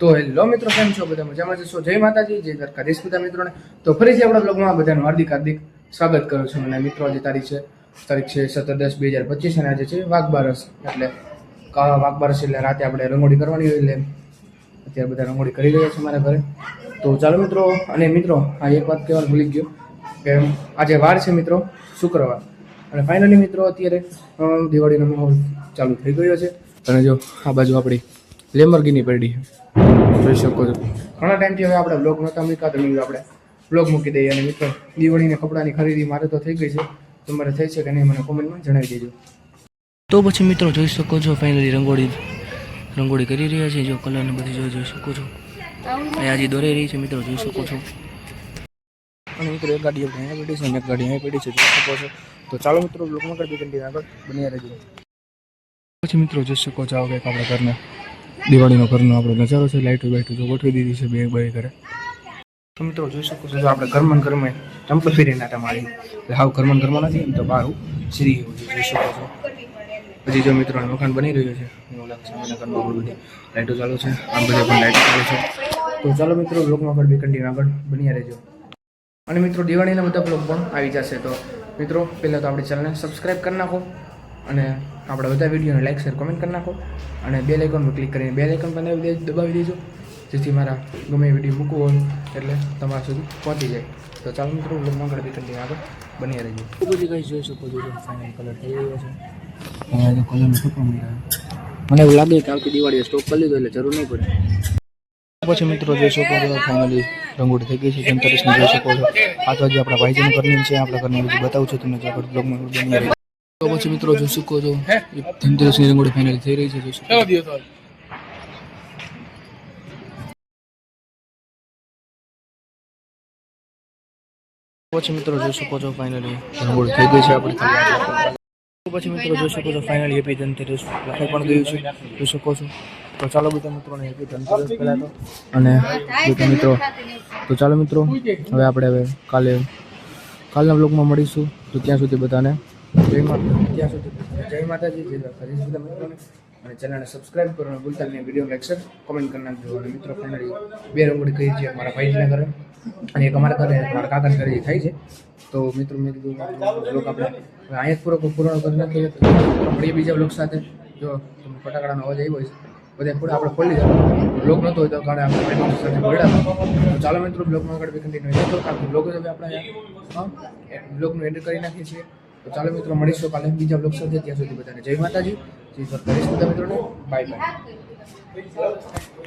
તો હેલો મિત્રો, કેમ છો? બધા મજામાં જશો જય માતાજી, જય દ્વારકાધીશ બધા મિત્રોને. તો ફરીથી આપણા બ્લોગમાં બધાનું હાર્દિક હાર્દિક સ્વાગત કરું છું અને મિત્રો, આજે તારીખ છે તારીખ છે સત્તર દસ બે હજાર પચીસ અને આજે છે વાઘબારસ. એટલે વાઘબારસ એટલે રાતે આપણે રંગોળી કરવાની હોય એટલે અત્યારે બધા રંગોળી કરી રહ્યા છે મારા ઘરે. તો ચાલો મિત્રો, અને મિત્રો, આ એક વાત કહેવાનું ભૂલી ગયો કે આજે વાર છે મિત્રો, શુક્રવાર. અને ફાઇનલી મિત્રો, અત્યારે દિવાળીનો માહોલ ચાલુ થઈ ગયો છે. અને જો આ બાજુ આપણી લેમરગીની પડી. છે જોઈ શકો છો. ઘણા ટાઈમથી હવે આપણે બ્લોગ નહોતા મૂક્યા તો મેં આપણે બ્લોગ મૂકી દઈએ. અને મિત્રો દિવાળીને કપડાની ખરીદી મારે તો થઈ ગઈ છે. તમારે થઈ છે કે નહીં મને કોમેન્ટમાં જણાવી દેજો. તો પછી મિત્રો જોઈ શકો છો ફાઇનલી રંગોળી રંગોળી કરી રહ્યા છે. જો કલરને બધી જોઈ જોઈ શકો છો. આજે હજી દોરાઈ રહી છે મિત્રો જોઈ શકો છો. અને મિત્રો એક ગાડી આપણે અહીંયા પડી છે અને એક ગાડી અહીંયા પડી છે જોઈ શકો છો. તો ચાલો મિત્રો બ્લોગમાં કરી કન્ટિન્યુ આગળ. બની રહેજો. પછી મિત્રો જોઈ શકો છો આવો કંઈક આપણા ઘરના. દિવાળીનો ઘરનો આપણો નજારો છે લાઇટો બાઇટો જો ગોઠવી દીધી છે બે બે ઘરે. તો મિત્રો જોઈ શકો છો જો આપણે ઘરમાં ને ઘરમાં ચંપલ ફેરીને આટા મારી એટલે હાવ ઘરમાં ને ઘરમાં નથી, એમ તો બહાર શ્રી જોઈ શકો છો. પછી જો મિત્રો મકાન બની રહ્યું છે, એવું બધી લાઇટો ચાલુ છે, આમ બધા પણ લાઇટો ચાલુ છે. તો ચાલો મિત્રો, બ્લોગમાં આગળ બે આગળ બન્યા રહેજો. અને મિત્રો, દિવાળીના બધા બ્લોગ પણ આવી જશે તો મિત્રો, પહેલાં તો આપણી ચેનલને સબસ્ક્રાઈબ કરી નાખો અને આપણા બધા વિડીયોને લાઈક શેર કોમેન્ટ કરી નાખો અને બે લાઇકન પર ક્લિક કરીને બે લાઇકન પર દબાવી દેજો જેથી મારા ગમે વીડિયો મૂકવો હોય એટલે તમારા સુધી પહોંચી જાય. તો ચાલો મિત્રો બ્લોગમાં આગળ બે આગળ બની રહેજો. બધી કઈ જોઈ શકો છો ફાઇનલ કલર થઈ ગયો છે. કલરનું સુકવા મને એવું લાગે કે આવતી દિવાળીએ સ્ટોક કરી લીધો એટલે જરૂર નહીં પડે. પછી મિત્રો જોઈ શકો છો ફાઇનલી રંગોળી થઈ ગઈ છે જોઈ શકો છો. આ તો હજી આપણા ભાઈજીનું ઘરની છે આપણા ઘરની બધું બતાવું છું તમને જે બ્લોગમાં બની તો પછી મિત્રો જોઈ શકો છો. ધનતેરસની રંગોળી ફાઇનલ થઈ રહી છે જોઈ શકો પછી મિત્રો જોઈ શકો છો ફાઇનલી રંગોળી થઈ ગઈ છે આપણે પછી મિત્રો જોઈ શકો છો ફાઇનલી હેપી ધનતેરસ લખાઈ પણ ગયું છે જોઈ શકો છો. તો ચાલો બધા મિત્રોને હેપી ધનતેરસ પહેલાં તો. અને બધા મિત્રો તો ચાલો મિત્રો હવે આપણે હવે કાલે કાલના બ્લોગમાં મળીશું. તો ત્યાં સુધી બધાને જય માતા જય માતાજી, જય દ્વારકાધીશ બધા અને ચેનલને કરવાનું ભૂલતા નહીં વીડિયો લાઈક શેર કોમેન્ટ કરી અને મિત્રો ફાઇનલી બે રંગોળી કરી છે મારા ભાઈના ઘરે. અને એક અમારા ઘરે, મારા કાકાના ઘરે થાય છે. તો મિત્રો, મેં બ્લોગ આપણે અહીંયા પૂરો પૂર્ણ કરી નાખીએ તો બીજા બ્લોગ સાથે. જો ફટાકડાનો અવાજ આવ્યો છે બધા પૂરા આપણે ખોલી જાય બ્લોગ નહોતો હોય તો કારણે આપણે ચાલો મિત્રો બ્લોગમાં આગળ કન્ટિન્યુ તો કારણ બ્લોગ હવે આપણે બ્લોગનું એડિટ કરી નાખીએ છીએ. તો ચાલો મિત્રો, મળીશું કાલે બીજા બ્લોગ સાથે. ત્યાં સુધી બધાને જય માતાજી. જય બધા મિત્રોને. Bye bye